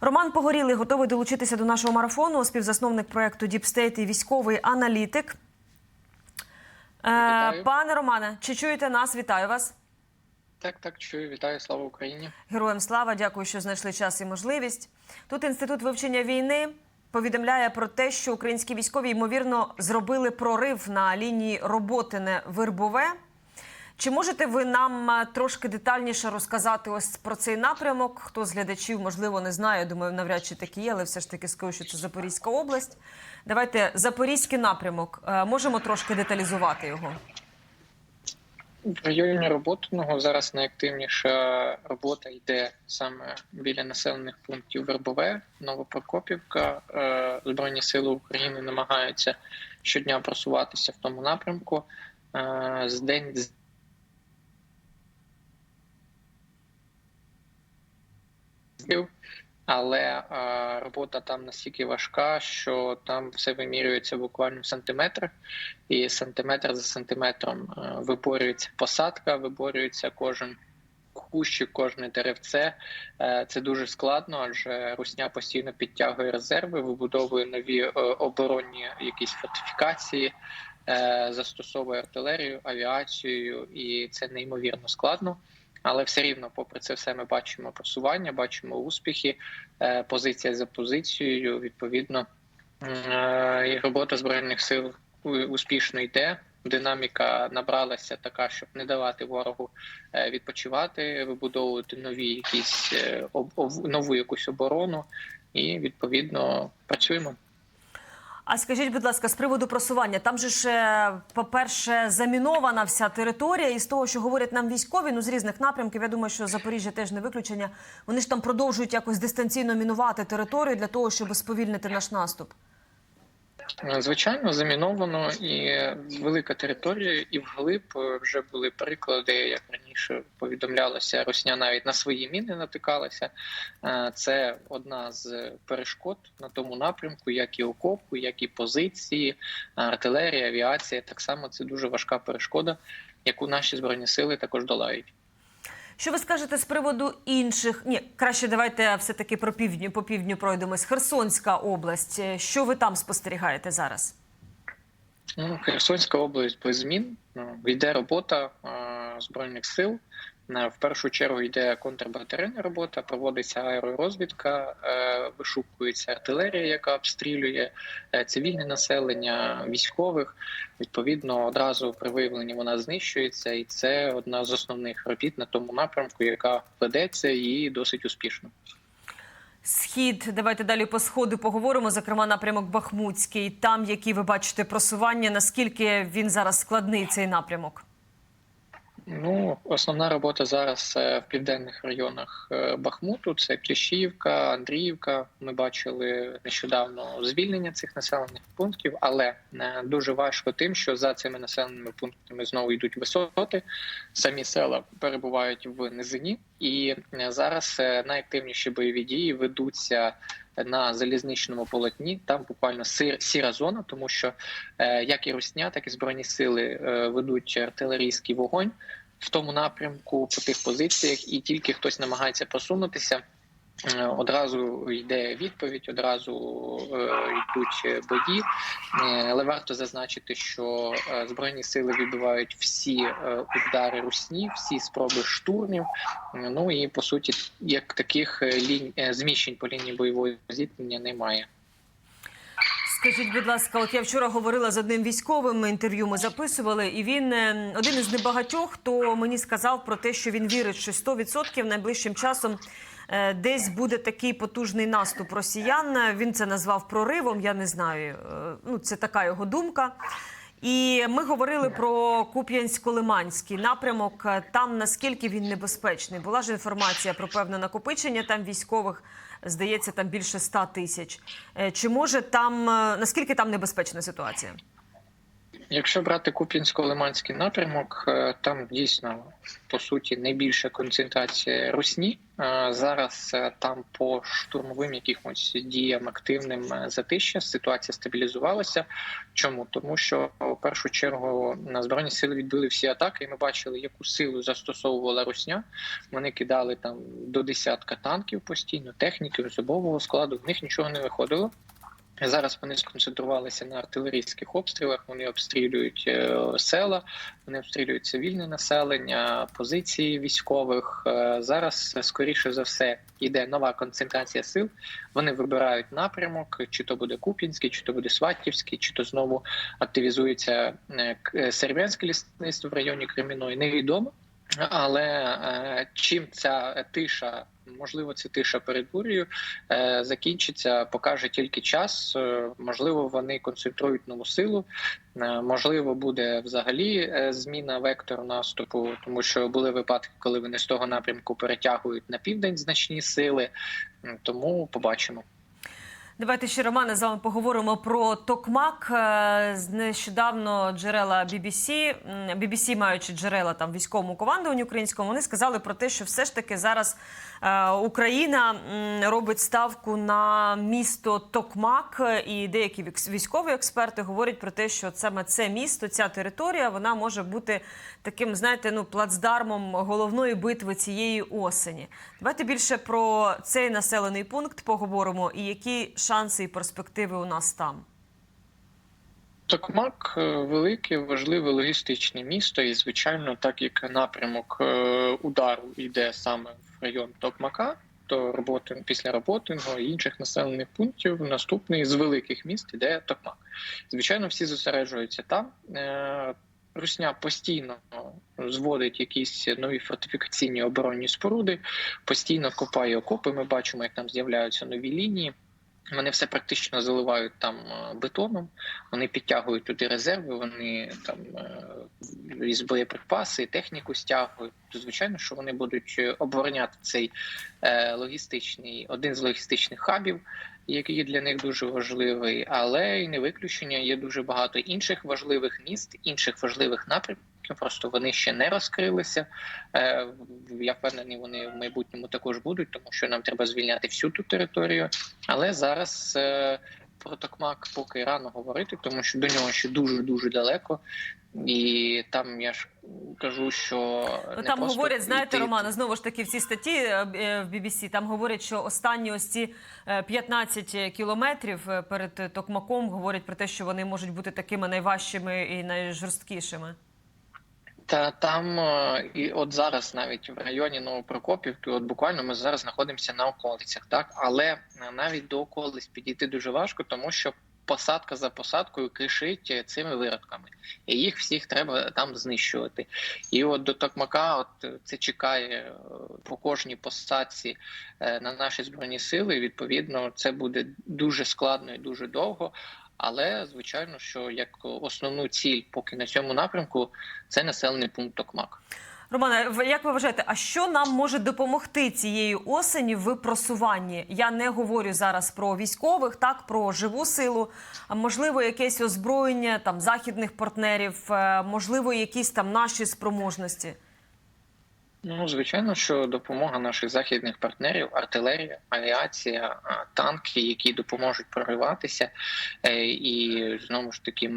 Роман Погорілий готовий долучитися до нашого марафону. Співзасновник проекту Діпстейт і військовий аналітик. Е, Вітаю. пане Романе, чи чуєте нас? Вітаю вас. Так, так, чую. Вітаю, слава Україні. Героям слава, дякую, що знайшли час і можливість. Тут інститут вивчення війни повідомляє про те, що українські військові ймовірно зробили прорив на лінії роботине Вербове. Чи можете ви нам е, трошки детальніше розказати ось про цей напрямок? Хто з глядачів, можливо, не знає. Думаю, навряд чи такі є, але все ж таки скажу, що це Запорізька область. Давайте запорізький напрямок. Е, Можемо трошки деталізувати його. В районі роботиного зараз найактивніша робота йде саме біля населених пунктів Вербове, Новопрокопівка. Е, Збройні сили України намагаються щодня просуватися в тому напрямку. З день з але е, робота там настільки важка, що там все вимірюється буквально в сантиметрах, і сантиметр за сантиметром е, виборюється посадка, виборюється кожен кущик, кожне деревце. Е, Це дуже складно, адже русня постійно підтягує резерви, вибудовує нові оборонні якісь фортифікації, застосовує артилерію, авіацію, і це неймовірно складно. Але все рівно, попри це все, ми бачимо просування, бачимо успіхи, е, позиція за позицією. Відповідно, е, і робота збройних сил успішно йде. Динаміка набралася така, щоб не давати ворогу е, відпочивати, вибудовувати нові якісь нову якусь оборону, і відповідно працюємо. А скажіть, будь ласка, з приводу просування, там же ж, е, по-перше, замінована вся територія, і з того, що говорять нам військові, ну з різних напрямків, я думаю, що Запоріжжя теж не виключення. Вони ж там продовжують якось дистанційно мінувати територію для того, щоб сповільнити наш наступ. Е, Звичайно, заміновано і велика територія, і вглиб е, вже були приклади, як раніше повідомлялося, Росня навіть на свої міни натикалася. Е, Це одна з перешкод на тому напрямку, як і окопу, як і позиції, артилерія, авіація. Так само це дуже важка перешкода, яку наші збройні сили також долають. Що ви скажете з приводу інших? Ні, краще давайте все таки про півдню по півдню пройдемось. Херсонська область. Е, Що ви там спостерігаєте зараз? Ну, Херсонська область без змін. Ну, Йде робота е, збройних сил. Е, В першу чергу йде контрбатарейна робота, проводиться аеророзвідка, е, вишукується артилерія, яка обстрілює е, цивільне населення, військових. Відповідно, одразу при виявленні вона знищується, і це одна з основних робіт на тому напрямку, яка ведеться і досить успішно. Схід, давайте далі по сходу поговоримо. Зокрема, напрямок Бахмутський. Там які ви бачите просування, наскільки він зараз складний цей напрямок? Ну, основна робота зараз е, в південних районах е, Бахмуту. Це Кліщіївка, Андріївка. Ми бачили нещодавно звільнення цих населених пунктів, але е, дуже важко тим, що за цими населеними пунктами знову йдуть висоти. Самі села перебувають в низині, і зараз найактивніші бойові дії ведуться. На залізничному полотні там буквально сіра зона, тому що е, як і Русня, так і збройні сили е, ведуть артилерійський вогонь в тому напрямку по тих позиціях, і тільки хтось намагається просунутися. Е, Одразу йде відповідь, одразу е, йдуть бої, Е, але варто зазначити, що збройні сили відбивають всі удари русні, всі спроби штурмів. Ну і по суті, як таких лінь зміщень по лінії бойового зіткнення немає. Скажіть, будь ласка, от я вчора говорила з одним військовим, інтерв'ю ми записували, і він один із небагатьох, хто мені сказав про те, що він вірить, що 100% найближчим часом десь буде такий потужний наступ росіян. Він це назвав проривом. Я не знаю. е, Ну, це така його думка. І ми говорили про Куп'янсько-Лиманський напрямок. Там наскільки він небезпечний? Була ж інформація про певне накопичення там військових. Здається, там більше 100 тисяч. Е, Чи може там е, наскільки там небезпечна ситуація? Якщо брати Куп'янсько-Лиманський напрямок, е, там дійсно по суті найбільша концентрація русні. Е, Зараз е, там по штурмовим якимось діям активним затища ситуація стабілізувалася. Чому? Тому що в першу чергу на збройні сили відбили всі атаки, і ми бачили, яку силу застосовувала русня. Вони кидали там до десятка танків постійно, техніки, особового складу. В них нічого не виходило. Зараз вони сконцентрувалися на артилерійських обстрілах. Вони обстрілюють е, села, вони обстрілюють цивільне населення, позиції військових. Е, Зараз е, скоріше за все йде нова концентрація сил. Вони вибирають напрямок, чи то буде Куп'янський, чи то буде Сватівський, чи то знову активізується сербянське лісництво в районі Креміної. Невідомо. Але чим ця тиша, можливо, ця тиша перед бурею, е, закінчиться, покаже тільки час. Е, можливо, вони концентрують нову силу. Е, можливо, буде взагалі зміна вектору наступу, тому що були випадки, коли вони з того напрямку перетягують на південь значні сили. Тому побачимо. Давайте ще Романе з вами поговоримо про Токмак. Е, Нещодавно джерела BBC, BBC, маючи джерела там військовому командуванні українському, вони сказали про те, що все ж таки зараз е, Україна робить ставку на місто Токмак, і деякі військові експерти говорять про те, що саме це місто, ця територія, вона може бути таким, знаєте, ну плацдармом головної битви цієї осені. Давайте більше про цей населений пункт поговоримо і які шанси і перспективи у нас там. Токмак е, велике, важливе логістичне місто, і звичайно, так як напрямок е, удару йде саме в район Токмака, то роботи після Роботиного і інших населених пунктів наступний з великих міст іде Токмак. Звичайно, всі зосереджуються там. Русня постійно зводить якісь нові фортифікаційні оборонні споруди, постійно копає окопи. Ми бачимо, як там з'являються нові лінії. Вони все практично заливають там е, бетоном. Вони підтягують туди резерви, вони там е, із боєприпаси, техніку стягують. Звичайно, що вони будуть обороняти цей е, логістичний, один з логістичних хабів, який для них дуже важливий, але й не виключення. Є дуже багато інших важливих міст, інших важливих напрямків. Просто вони ще не розкрилися. Е, Я впевнений, вони в майбутньому також будуть, тому що нам треба звільняти всю ту територію. Але зараз е, про Токмак поки рано говорити, тому що до нього ще дуже дуже далеко. І там я ж кажу, що Ну не там говорять, знаєте, йти- Романа, знову ж таки в цій статті е, е, в BBC, там говорять, що останні ось ці е, 15 кілометрів е, перед е, Токмаком говорять про те, що вони можуть бути такими найважчими і найжорсткішими. Та там е, і от зараз навіть в районі Новопрокопівки, от буквально ми зараз знаходимося на околицях, так але е, навіть до околиць підійти дуже важко, тому що посадка за посадкою кишить е, цими виродками, і їх всіх треба там знищувати. І от до Токмака, от це чекає по кожній посадці на наші збройні сили. Відповідно, це буде дуже складно і дуже довго. Але звичайно, що як основну ціль, поки на цьому напрямку, це населений пункт Токмак. Романе, як ви вважаєте, а що нам може допомогти цієї осені в просуванні? Я не говорю зараз про військових, так про живу силу, а можливо, якесь озброєння там західних партнерів, е, можливо, якісь там наші спроможності. Ну, звичайно, що допомога наших західних партнерів, артилерія, авіація, танки, які допоможуть прориватися, Е, і знову ж таки,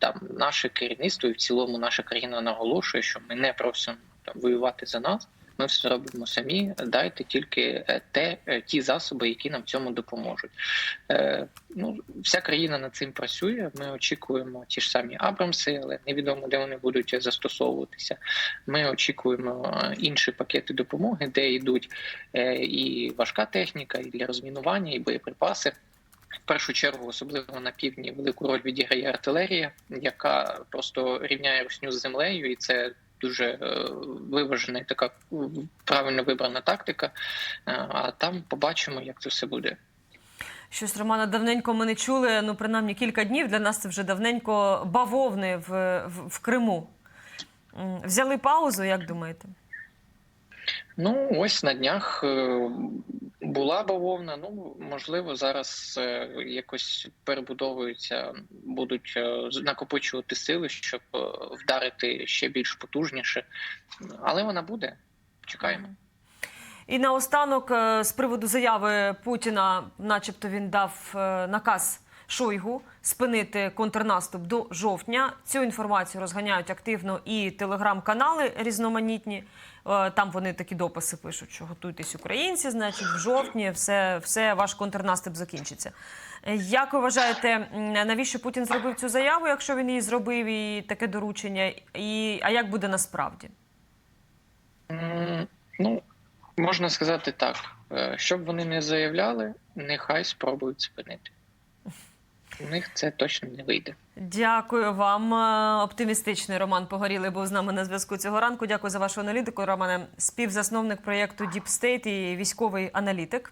там наше керівництво і в цілому наша країна наголошує, що ми не просимо там воювати за нас. Ми все робимо самі. Дайте тільки е, те, е, ті засоби, які нам цьому допоможуть. Е, ну, вся країна над цим працює. Ми очікуємо ті ж самі Абрамси, але невідомо, де вони будуть застосовуватися. Ми очікуємо інші пакети допомоги, де йдуть і важка техніка, і для розмінування, і боєприпаси. В першу чергу, особливо на півдні, велику роль відіграє артилерія, яка просто рівняє русню з землею, і це дуже е, виважена і така правильно вибрана тактика. Е, А там побачимо, як це все буде. Щось Романа давненько ми не чули. Ну принаймні кілька днів. Для нас це вже давненько бавовни в, в, в Криму. Взяли паузу, як думаєте? Ну, ось на днях е, була бавовна. Ну, можливо, зараз е, якось перебудовуються, будуть е, накопичувати сили, щоб вдарити ще більш потужніше. Але вона буде. Чекаємо. І наостанок, з приводу заяви Путіна, начебто він дав наказ Шойгу спинити контрнаступ до жовтня. Цю інформацію розганяють активно і телеграм-канали різноманітні. Е, Там вони такі дописи пишуть, що готуйтесь українці, значить, в жовтні все, все ваш контрнаступ закінчиться. Е, Як ви вважаєте, навіщо Путін зробив цю заяву, якщо він її зробив, і таке доручення? І, а як буде насправді? Ну, можна сказати так. е, Щоб вони не заявляли, нехай спробують спинити. У них це точно не вийде. Дякую вам. Е, Оптимістичний Роман Погорілий був з нами на зв'язку цього ранку. Дякую за вашу аналітику. Романе, співзасновник проєкту Deep State і військовий аналітик.